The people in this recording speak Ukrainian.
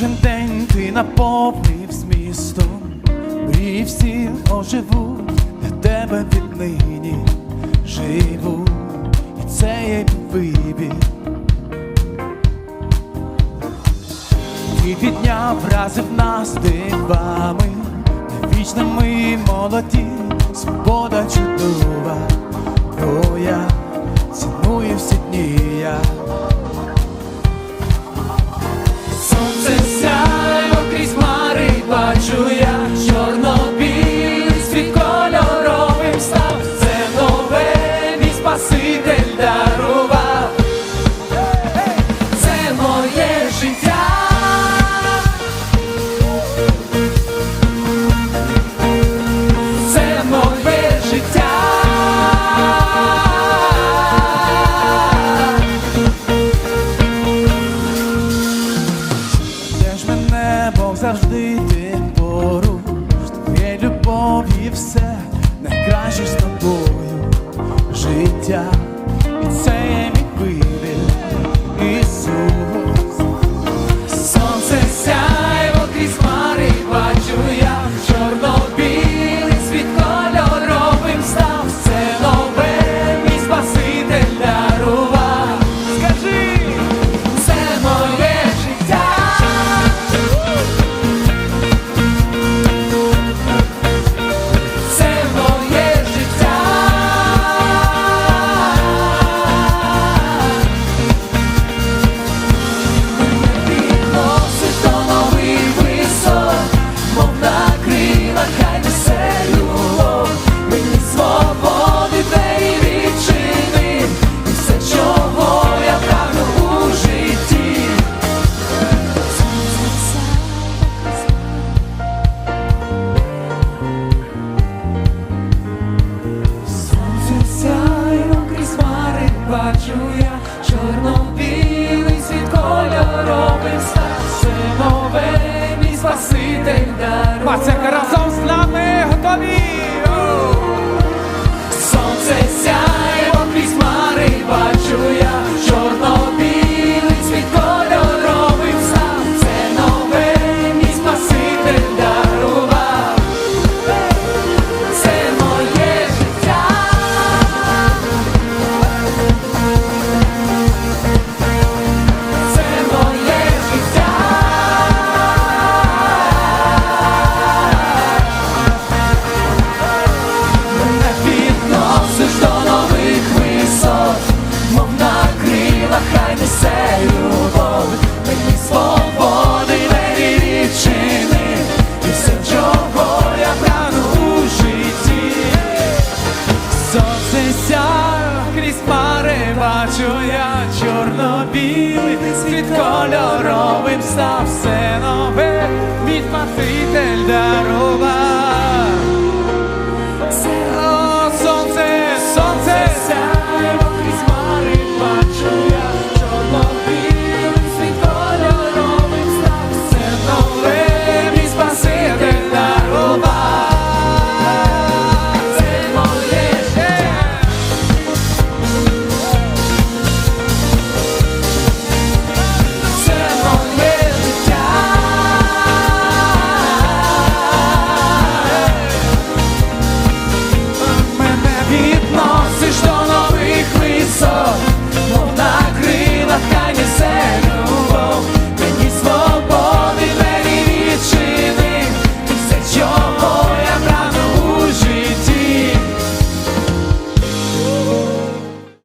Кожен день ти наповнив змістом, мрії всі оживуть для тебе віднині живу, і це є вибір. Ти підняв, вразив нас дивами, вічно ми молоді, свобода чудова, я ціную всі дні я. Завжди ти поруч, Твоє любов і все найкраще з тобою. Життя, і це є кольоровим став сином.